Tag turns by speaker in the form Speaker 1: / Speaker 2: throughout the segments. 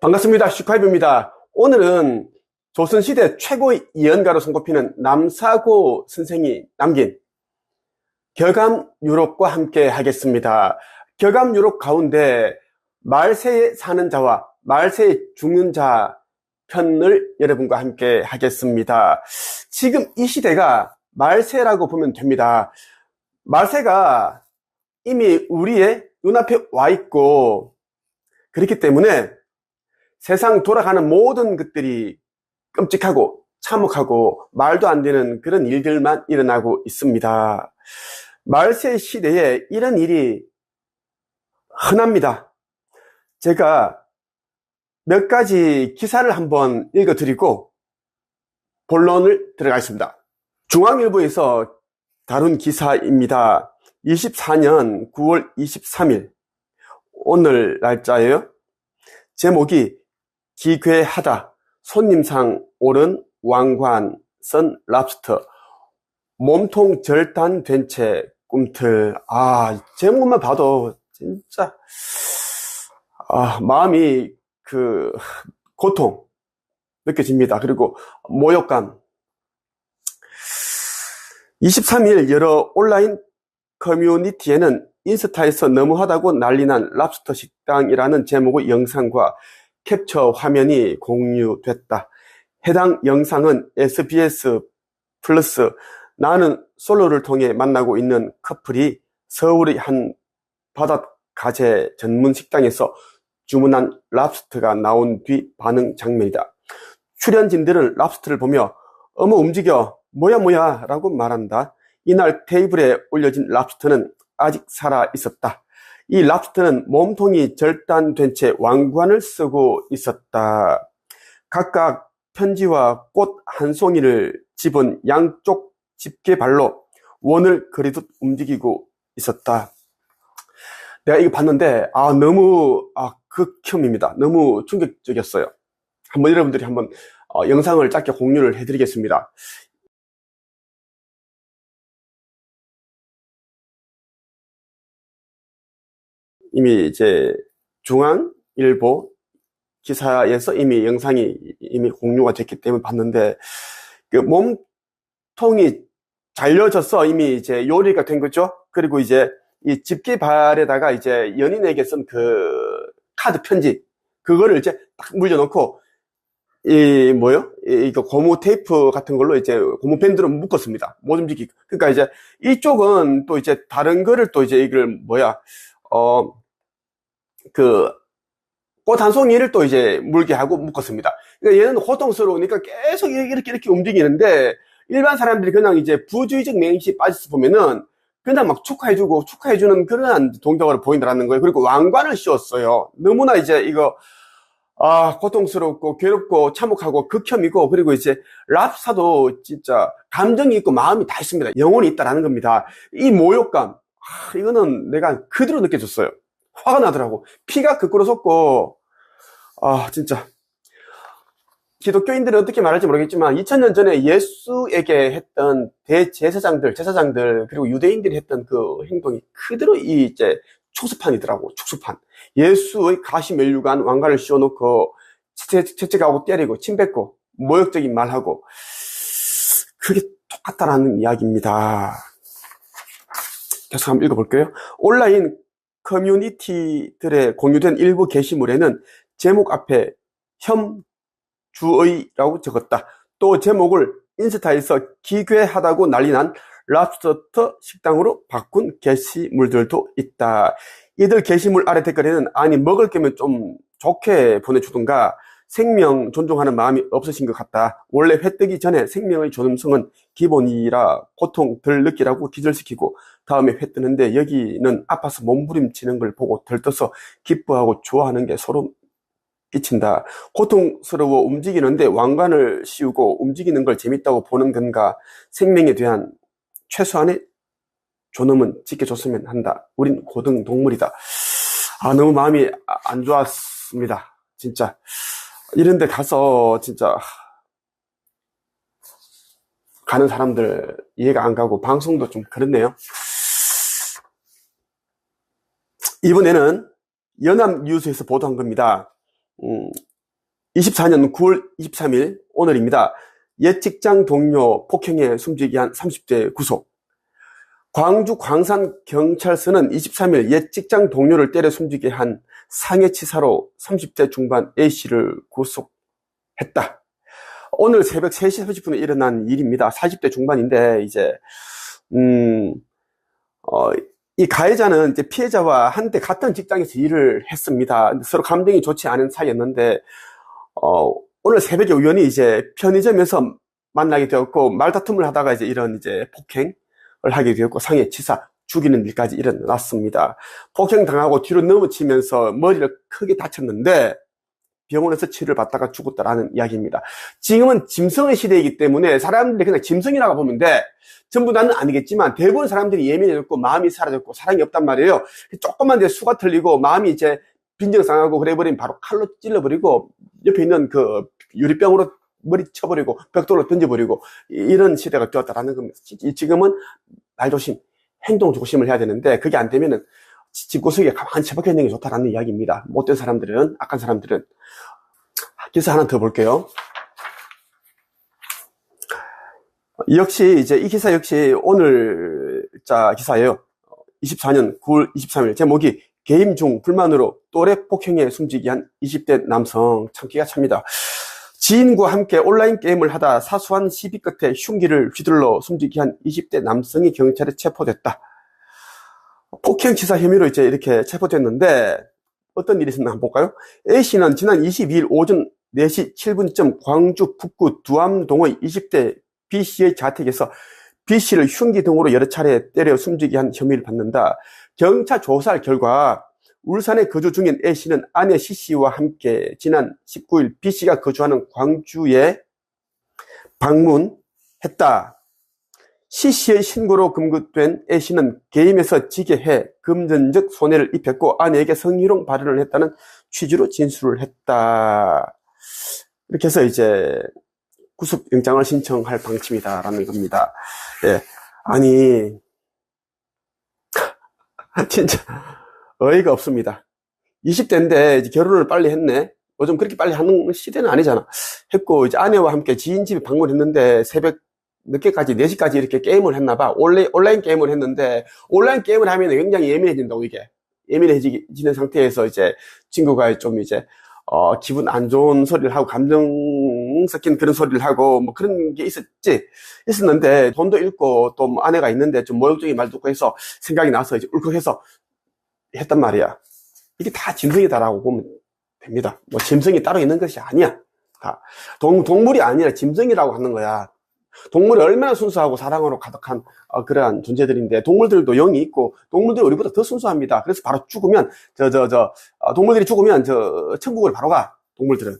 Speaker 1: 반갑습니다. 슈카이브입니다. 오늘은 조선시대 최고 예언가로 손꼽히는 남사고 선생이 남긴 결감 유럽과 함께 하겠습니다. 결감 유럽 가운데 말세에 사는 자와 말세에 죽는 자 편을 여러분과 함께 하겠습니다. 지금 이 시대가 말세라고 보면 됩니다. 말세가 이미 우리의 눈앞에 와 있고 그렇기 때문에 세상 돌아가는 모든 것들이 끔찍하고 참혹하고 말도 안 되는 그런 일들만 일어나고 있습니다. 말세 시대에 이런 일이 흔합니다. 제가 몇 가지 기사를 한번 읽어드리고 본론을 들어가겠습니다. 중앙일보에서 다룬 기사입니다. 24년 9월 23일 오늘 날짜예요. 제목이 기괴하다. 손님상 오른 왕관 선 랍스터. 몸통 절단된 채 꿈틀. 아, 제목만 봐도 진짜, 아, 마음이 그, 고통 느껴집니다. 그리고 모욕감. 23일 여러 온라인 커뮤니티에는 인스타에서 너무하다고 난리난 랍스터 식당이라는 제목의 영상과 캡처 화면이 공유됐다. 해당 영상은 SBS 플러스 나는 솔로를 통해 만나고 있는 커플이 서울의 한 바닷가재 전문 식당에서 주문한 랍스터가 나온 뒤 반응 장면이다. 출연진들은 랍스터를 보며 어머 움직여 뭐야 뭐야 라고 말한다. 이날 테이블에 올려진 랍스터는 아직 살아 있었다. 이 랍스터는 몸통이 절단된 채 왕관을 쓰고 있었다. 각각 편지와 꽃 한 송이를 집은 양쪽 집게발로 원을 그리듯 움직이고 있었다. 내가 이거 봤는데 아 너무 아 극혐입니다. 너무 충격적이었어요. 한번 여러분들이 한번 어, 영상을 짧게 공유를 해드리겠습니다. 이미 이제 중앙일보 기사에서 이미 영상이 이미 공유가 됐기 때문에 봤는데 그 몸통이 잘려져서 이미 이제 요리가 된 거죠. 그리고 이제 이 집게발에다가 이제 연인에게 쓴 그 카드 편지 그거를 이제 딱 물려놓고 이 뭐요? 이거 고무 테이프 같은 걸로 이제 고무 밴드로 묶었습니다. 못 움직이고. 그러니까 이제 이쪽은 또 이제 다른 거를 또 이제 이걸 뭐야? 어, 그, 꽃 한 송이를 또 이제 물게 하고 묶었습니다. 그러니까 얘는 고통스러우니까 계속 이렇게 이렇게 움직이는데 일반 사람들이 그냥 이제 부주의적 맹시 빠져서 보면은 그냥 막 축하해주고 축하해주는 그런 동작으로 보인다는 거예요. 그리고 왕관을 씌웠어요. 너무나 이제 이거 아 고통스럽고 괴롭고 참혹하고 극혐이고 그리고 이제 랍사도 진짜 감정이 있고 마음이 다 있습니다. 영혼이 있다라는 겁니다. 이 모욕감 아, 이거는 내가 그대로 느껴졌어요. 화가 나더라고. 피가 거꾸로 솟고, 아, 진짜. 기독교인들은 어떻게 말할지 모르겠지만, 2000년 전에 예수에게 했던 대제사장들, 제사장들, 그리고 유대인들이 했던 그 행동이 그대로 이 이제 축수판이더라고, 축수판. 예수의 가시 멸류관 왕관을 씌워놓고, 채찍하고 때리고, 침 뱉고, 모욕적인 말하고, 그게 똑같다라는 이야기입니다. 계속 한번 읽어볼게요. 온라인 커뮤니티들에 공유된 일부 게시물에는 제목 앞에 혐주의라고 적었다. 또 제목을 인스타에서 기괴하다고 난리난 랍스터 식당으로 바꾼 게시물들도 있다. 이들 게시물 아래 댓글에는 아니 먹을 거면 좀 좋게 보내주든가 생명 존중하는 마음이 없으신 것 같다. 원래 회 뜨기 전에 생명의 존엄성은 기본이라 고통 덜 느끼라고 기절시키고 다음에 회 뜨는데 여기는 아파서 몸부림치는 걸 보고 들떠서 기뻐하고 좋아하는 게 소름 끼친다. 고통스러워 움직이는데 왕관을 씌우고 움직이는 걸 재밌다고 보는 건가 생명에 대한 최소한의 존엄은 지켜줬으면 한다. 우린 고등 동물이다. 아, 너무 마음이 안 좋았습니다. 진짜. 이런 데 가서 진짜 가는 사람들 이해가 안 가고 방송도 좀 그렇네요. 이번에는 연합뉴스에서 보도한 겁니다. 음, 24년 9월 23일 오늘입니다. 옛 직장 동료 폭행에 숨지기 한 30대 구속. 광주 광산 경찰서는 23일 옛 직장 동료를 때려 숨지게 한 상해치사로 30대 중반 A씨를 구속했다. 오늘 새벽 3시 30분에 일어난 일입니다. 40대 중반인데 이제 음, 어, 이 가해자는 이제 피해자와 한때 같은 직장에서 일을 했습니다. 서로 감정이 좋지 않은 사이였는데 어, 오늘 새벽에 우연히 이제 편의점에서 만나게 되었고 말다툼을 하다가 이제 이런 이제 폭행을 하게 되었고 상해 치사 죽이는 일까지 일어났습니다. 폭행 당하고 뒤로 넘어지면서 머리를 크게 다쳤는데 병원에서 치료를 받다가 죽었다라는 이야기입니다. 지금은 짐승의 시대이기 때문에 사람들이 그냥 짐승이라고 보면 돼. 전부 다는 아니겠지만 대부분 사람들이 예민해졌고 마음이 사라졌고 사랑이 없단 말이에요. 조금만 내 수가 틀리고 마음이 이제 빈정상하고 그래버리면 바로 칼로 찔러버리고 옆에 있는 그 유리병으로 머리 쳐버리고 벽돌로 던져버리고 이런 시대가 되었다라는 겁니다. 지금은 말 조심, 행동 조심을 해야 되는데 그게 안 되면은 집구석에 가만히 처박혀 있는 게 좋다라는 이야기입니다. 못된 사람들은, 악한 사람들은. 기사 하나 더 볼게요. 역시 이제 이 기사 역시 오늘 자 기사예요. 24년 9월 23일 제목이 개임 중 불만으로 또래 폭행에 숨지기 한 20대 남성 참 기가 찹니다. 지인과 함께 온라인 게임을 하다 사소한 시비 끝에 흉기를 휘둘러 숨지기 한 20대 남성이 경찰에 체포됐다. 폭행 치사 혐의로 이제 이렇게 체포됐는데 어떤 일이 있었나 한번 볼까요? A씨는 지난 22일 오전 4시 7분쯤 광주 북구 두암동의 20대 B씨의 자택에서 B씨를 흉기 등으로 여러 차례 때려 숨지게 한 혐의를 받는다. 경찰 조사 결과 울산에 거주 중인 A씨는 아내 C씨와 함께 지난 19일 B씨가 거주하는 광주에 방문했다. C씨의 신고로 금고된 A씨는 게임에서 지게 해 금전적 손해를 입혔고 아내에게 성희롱 발언을 했다는 취지로 진술을 했다. 이렇게 해서 이제 구속영장을 신청할 방침이다라는 겁니다. 예. 아니, 진짜 어이가 없습니다. 20대인데 결혼을 빨리 했네. 요즘 그렇게 빨리 하는 시대는 아니잖아. 했고, 이제 아내와 함께 지인 집에 방문했는데 새벽 늦게까지, 4시까지 이렇게 게임을 했나봐. 온라인, 온라인 게임을 했는데, 온라인 게임을 하면 굉장히 예민해진다고, 이게. 예민해지는 상태에서 이제 친구가 좀 이제, 어, 기분 안 좋은 소리를 하고, 감정 섞인 그런 소리를 하고, 뭐 그런 게 있었지. 있었는데, 돈도 잃고, 또 뭐 아내가 있는데 좀 모욕적인 말 듣고 해서 생각이 나서 이제 울컥해서 했단 말이야. 이게 다 짐승이다라고 보면 됩니다. 뭐 짐승이 따로 있는 것이 아니야. 다. 동, 동물이 아니라 짐승이라고 하는 거야. 동물이 얼마나 순수하고 사랑으로 가득한 어, 그러한 존재들인데 동물들도 영이 있고 동물들이 우리보다 더 순수합니다. 그래서 바로 죽으면 저저 저 어, 동물들이 죽으면 저 천국을 바로 가 동물들은.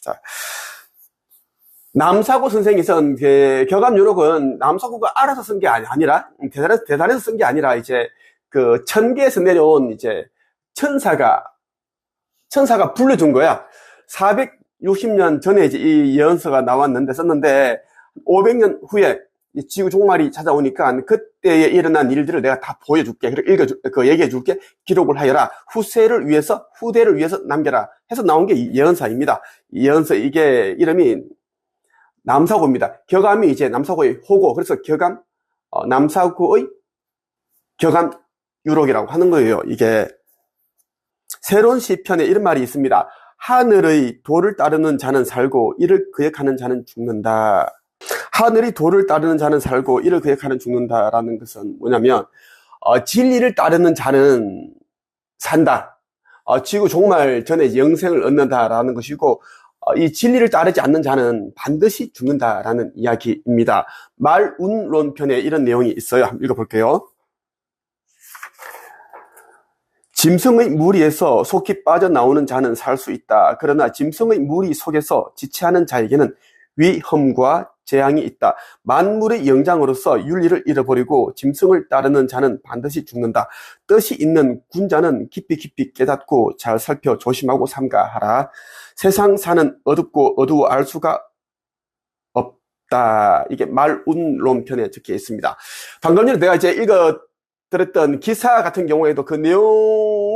Speaker 1: 자 남사고 선생이 쓴 그 교감 요록은 남사고가 알아서 쓴 게 아니라 대단해서 대단해서 쓴 게 아니라 이제 그 천계에서 내려온 이제 천사가 천사가 불러준 거야. 460년 전에 이제 이 예언서가 나왔는데 썼는데 500년 후에 지구 종말이 찾아오니까 그때에 일어난 일들을 내가 다 보여줄게. 그리고 읽어 그 얘기해 줄게. 기록을 하여라. 후세를 위해서 후대를 위해서 남겨라. 해서 나온 게 예언사입니다. 예언서 이게 이름이 남사고입니다. 격암이 이제 남사고의 호고. 그래서 격암 어, 남사고의 격암 유록이라고 하는 거예요. 이게 새로운 시편에 이런 말이 있습니다. 하늘의 도를 따르는 자는 살고 이를 거역하는 자는 죽는다. 하늘이 도를 따르는 자는 살고 이를 거역하는 죽는다라는 것은 뭐냐면 어, 진리를 따르는 자는 산다. 어, 지구 종말 전에 영생을 얻는다라는 것이고 어, 이 진리를 따르지 않는 자는 반드시 죽는다라는 이야기입니다. 말운론편에 이런 내용이 있어요. 한번 읽어볼게요. 짐승의 무리에서 속히 빠져나오는 자는 살 수 있다. 그러나 짐승의 무리 속에서 지체하는 자에게는 위험과 재앙이 있다. 만물의 영장으로서 윤리를 잃어버리고 짐승을 따르는 자는 반드시 죽는다. 뜻이 있는 군자는 깊이 깊이 깨닫고 잘 살펴 조심하고 삼가하라. 세상 사는 어둡고 어두워 알 수가 없다. 이게 말운론 편에 적혀 있습니다. 방금 전에 내가 이제 읽었 들었던 기사 같은 경우에도 그 내용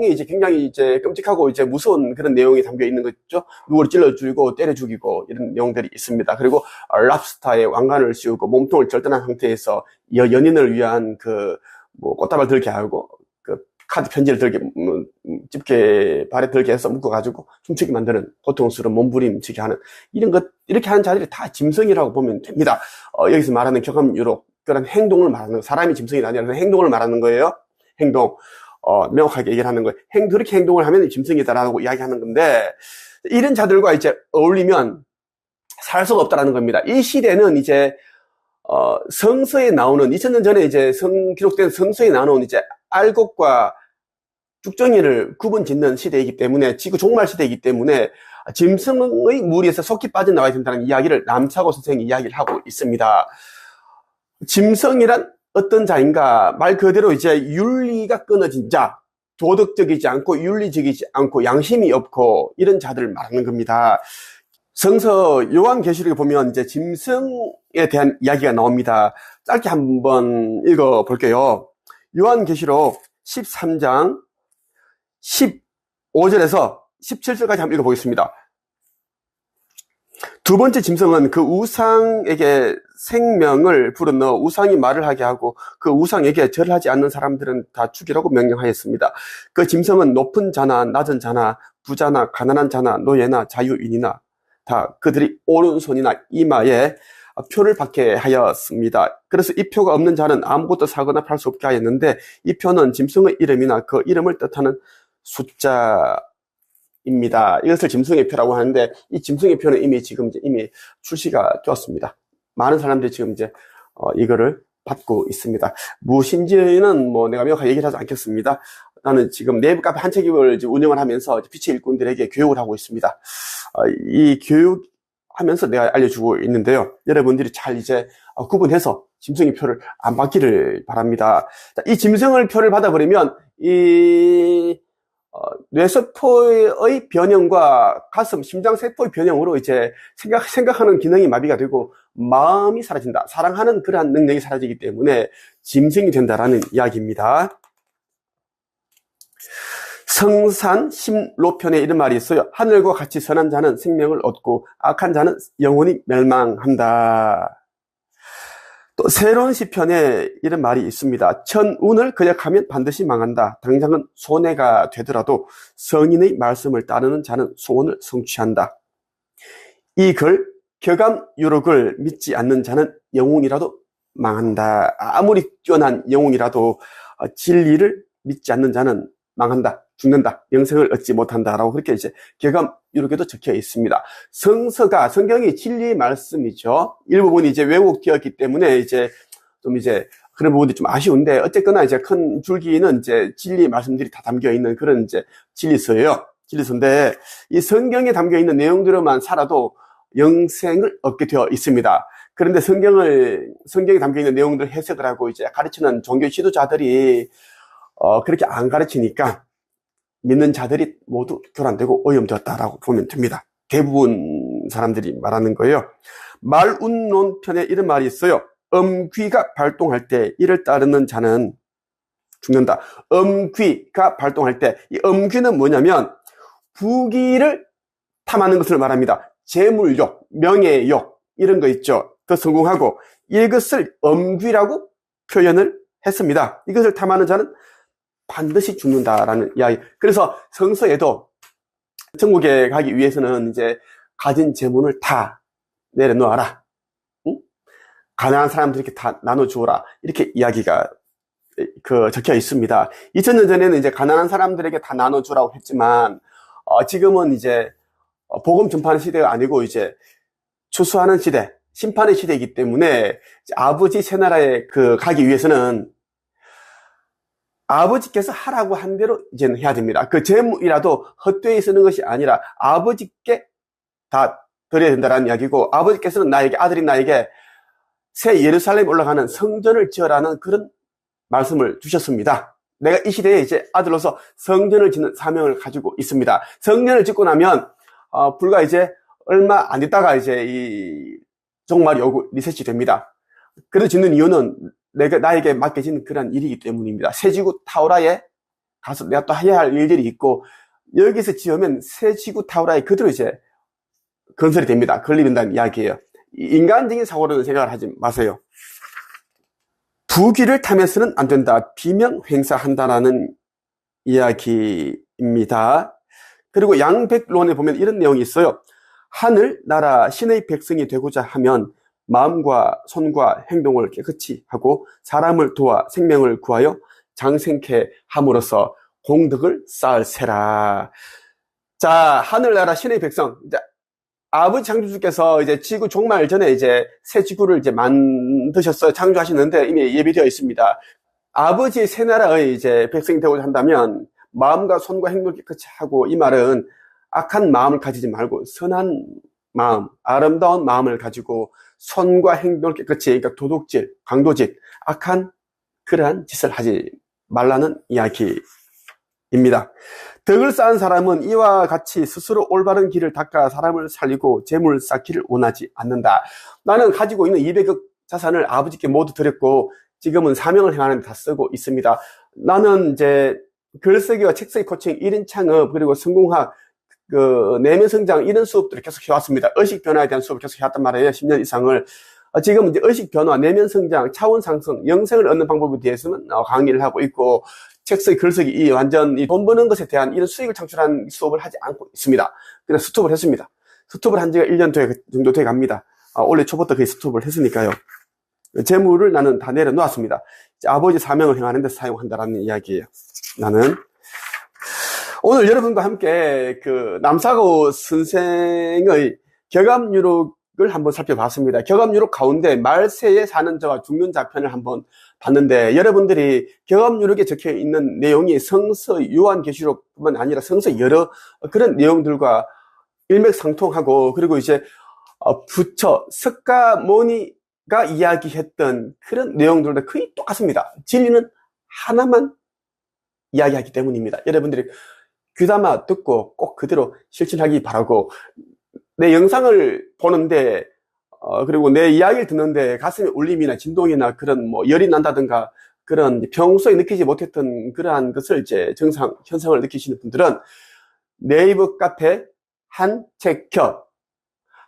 Speaker 1: 이 이제 굉장히 이제 끔찍하고 이제 무서운 그런 내용이 담겨 있는 거죠. 누구를 찔러 죽이고 때려 죽이고 이런 내용들이 있습니다. 그리고 랍스타의 왕관을 씌우고 몸통을 절단한 상태에서 여- 연인을 위한 그 뭐 꽃다발 들게 하고 그 카드 편지를 들게 음, 음, 집게 발에 들게 해서 묶어가지고 춤추게 만드는 고통스러운 몸부림치게 하는 이런 것 이렇게 하는 자들이 다 짐승이라고 보면 됩니다. 어, 여기서 말하는 경험유로 그런 행동을 말하는 사람이 짐승이 아니라 행동을 말하는 거예요. 행동. 어, 명확하게 얘기를 하는 거예요. 행, 그렇게 행동을 하면 짐승이다라고 이야기하는 건데, 이런 자들과 이제 어울리면 살 수가 없다라는 겁니다. 이 시대는 이제, 어, 성서에 나오는, 2000년 전에 이제 성, 기록된 성서에 나오는 이제 알곡과 쭉정이를 구분 짓는 시대이기 때문에, 지구 종말 시대이기 때문에, 짐승의 무리에서 속히 빠져나와야 된다는 이야기를 남차고 선생이 이야기를 하고 있습니다. 짐승이란 어떤 자인가 말 그대로 이제 윤리가 끊어진 자 도덕적이지 않고 윤리적이지 않고 양심이 없고 이런 자들을 말하는 겁니다. 성서 요한계시록에 보면 이제 짐승에 대한 이야기가 나옵니다. 짧게 한번 읽어 볼게요. 요한계시록 13장 15절에서 17절까지 한번 읽어 보겠습니다. 두 번째 짐승은 그 우상에게 생명을 불어넣어 우상이 말을 하게 하고 그 우상에게 절하지 않는 사람들은 다 죽이라고 명령하였습니다. 그 짐승은 높은 자나 낮은 자나 부자나 가난한 자나 노예나 자유인이나 다 그들이 오른손이나 이마에 표를 받게 하였습니다. 그래서 이 표가 없는 자는 아무것도 사거나 팔 수 없게 하였는데 이 표는 짐승의 이름이나 그 이름을 뜻하는 숫자 입니다. 이것을 짐승의 표라고 하는데 이 짐승의 표는 이미 지금 이제 이미 출시가 되었습니다. 많은 사람들이 지금 이제 어, 이거를 받고 있습니다. 무엇인지는 뭐 내가 명확하게 얘기를 하지 않겠습니다. 나는 지금 내부 카페 한 책임을 이제 운영을 하면서 피치 일꾼들에게 교육을 하고 있습니다. 어, 이 교육하면서 내가 알려주고 있는데요. 여러분들이 잘 이제 어, 구분해서 짐승의 표를 안 받기를 바랍니다. 자, 이 짐승을 표를 받아버리면 이 어, 뇌세포의 변형과 가슴, 심장세포의 변형으로 이제 생각, 생각하는 기능이 마비가 되고 마음이 사라진다. 사랑하는 그러한 능력이 사라지기 때문에 짐승이 된다라는 이야기입니다. 성산 심로편에 이런 말이 있어요. 하늘과 같이 선한 자는 생명을 얻고 악한 자는 영원히 멸망한다. 또 새로운 시편에 이런 말이 있습니다. 천운을 거역하면 반드시 망한다. 당장은 손해가 되더라도 성인의 말씀을 따르는 자는 소원을 성취한다. 이 글 격암 유록을 믿지 않는 자는 영웅이라도 망한다. 아무리 뛰어난 영웅이라도 어, 진리를 믿지 않는 자는 망한다. 죽는다. 영생을 얻지 못한다라고 그렇게 이제 격암 유록에도 적혀 있습니다. 성서가 성경이 진리의 말씀이죠. 일부분이 이제 왜곡되었기 때문에 이제 좀 이제 그런 부분들이 좀 아쉬운데 어쨌거나 이제 큰 줄기는 이제 진리의 말씀들이 다 담겨 있는 그런 이제 진리서예요. 진리서인데 이 성경에 담겨 있는 내용대로만 살아도 영생을 얻게 되어 있습니다. 그런데 성경을 성경에 담겨 있는 내용들 해석을 하고 이제 가르치는 종교 지도자들이 어 그렇게 안 가르치니까 믿는 자들이 모두 교란되고 오염되었다라고 보면 됩니다. 대부분 사람들이 말하는 거예요. 말운론 편에 이런 말이 있어요. 음귀가 발동할 때 이를 따르는 자는 죽는다. 음귀가 발동할 때이 음귀는 뭐냐면 부귀를 탐하는 것을 말합니다. 재물욕, 명예욕 이런 거 있죠. 더 성공하고 이것을 음귀라고 표현을 했습니다. 이것을 탐하는 자는 반드시 죽는다라는 이야기. 그래서 성서에도 천국에 가기 위해서는 이제 가진 재물을 다 내려놓아라. 응? 가난한 사람들에게 다 나눠주어라. 이렇게 이야기가 그 적혀 있습니다. 2000년 전에는 이제 가난한 사람들에게 다 나눠주라고 했지만 어, 지금은 이제 어, 복음 전파하는 시대가 아니고 이제 추수하는 시대, 심판의 시대이기 때문에 아버지 새 나라에 그 가기 위해서는 아버지께서 하라고 한 대로 이제는 해야 됩니다. 그 재물이라도 헛되이 쓰는 것이 아니라 아버지께 다 드려야 된다는 이야기고 아버지께서는 나에게 아들이 나에게 새 예루살렘 올라가는 성전을 지어라는 그런 말씀을 주셨습니다. 내가 이 시대에 이제 아들로서 성전을 짓는 사명을 가지고 있습니다. 성전을 짓고 나면 어, 불과 이제 얼마 안 있다가 이제 이 종말이 오고 리셋이 됩니다. 그래서 짓는 이유는 내가 나에게 맡겨진 그런 일이기 때문입니다. 새지구 타우라에 가서 내가 또 해야 할 일들이 있고 여기서 지으면 새지구 타우라에 그대로 이제 건설이 됩니다. 건립된다는 이야기예요. 인간적인 사고로는 생각을 하지 마세요. 부귀를 타면서는 안 된다. 비명 횡사한다라는 이야기입니다. 그리고 양백론에 보면 이런 내용이 있어요. 하늘, 나라, 신의 백성이 되고자 하면 마음과 손과 행동을 깨끗이 하고 사람을 도와 생명을 구하여 장생케 함으로써 공덕을 쌓을세라. 자, 하늘나라 신의 백성. 이제 아버지 창조주께서 이제 지구 종말 전에 이제 새 지구를 이제 만드셨어요. 창조하시는데 이미 예비되어 있습니다. 아버지의 새 나라의 이제 백성이 되고자 한다면 마음과 손과 행동을 깨끗이 하고 이 말은 악한 마음을 가지지 말고 선한 마음, 아름다운 마음을 가지고 손과 행동을 깨끗이 그러니까 도둑질, 강도질, 악한 그러한 짓을 하지 말라는 이야기입니다. 덕을 쌓은 사람은 이와 같이 스스로 올바른 길을 닦아 사람을 살리고 재물 쌓기를 원하지 않는다. 나는 가지고 있는 200억 자산을 아버지께 모두 드렸고 지금은 사명을 행하는 데 다 쓰고 있습니다. 나는 이제 글쓰기와 책쓰기 코칭, 1인 창업, 그리고 성공학, 그 내면 성장 이런 수업들을 계속 해왔습니다. 의식 변화에 대한 수업을 계속 해왔단 말이에요. 10년 이상을. 어, 지금 이제 의식 변화, 내면 성장, 차원 상승, 영생을 얻는 방법에 대해서는 어, 강의를 하고 있고 책쓰기, 글쓰기 이 완전 이돈 버는 것에 대한 이런 수익을 창출하는 수업을 하지 않고 있습니다. 그냥 스톱을 했습니다. 스톱을 한 지가 1년 정도 돼 갑니다. 아, 올해 초부터 거의 스톱을 했으니까요. 재물을 나는 다 내려놓았습니다. 아버지 사명을 행하는 데 사용한다라는 이야기예요. 나는 오늘 여러분과 함께 그 남사고 선생의 격암유록을 한번 살펴봤습니다. 격암유록 가운데 말세에 사는 자와 죽는 자 편을 한번 봤는데 여러분들이 격암유록에 적혀 있는 내용이 성서 요한계시록뿐만 아니라 성서 여러 그런 내용들과 일맥상통하고 그리고 이제 어, 부처 석가모니가 이야기했던 그런 내용들과 거의 똑같습니다. 진리는 하나만 이야기하기 때문입니다. 여러분들이 귀담아 듣고 꼭 그대로 실천하기 바라고 내 영상을 보는데 어, 그리고 내 이야기를 듣는데 가슴에 울림이나 진동이나 그런 뭐 열이 난다든가 그런 평소에 느끼지 못했던 그러한 것을 이제 정상 현상을 느끼시는 분들은 네이버 카페 한책혀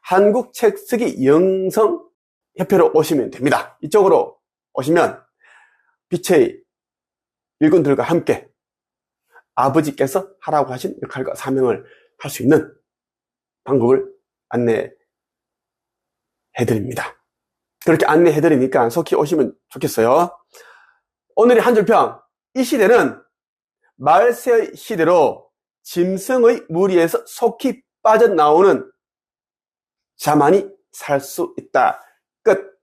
Speaker 1: 한국 책쓰기 영성 협회로 오시면 됩니다. 이쪽으로 오시면 빛의 일꾼들과 함께 아버지께서 하라고 하신 역할과 사명을 할 수 있는 방법을 안내해 드립니다. 그렇게 안내해 드리니까 속히 오시면 좋겠어요. 오늘의 한 줄평. 이 시대는 말세 시대로 짐승의 무리에서 속히 빠져나오는 자만이 살 수 있다. 끝.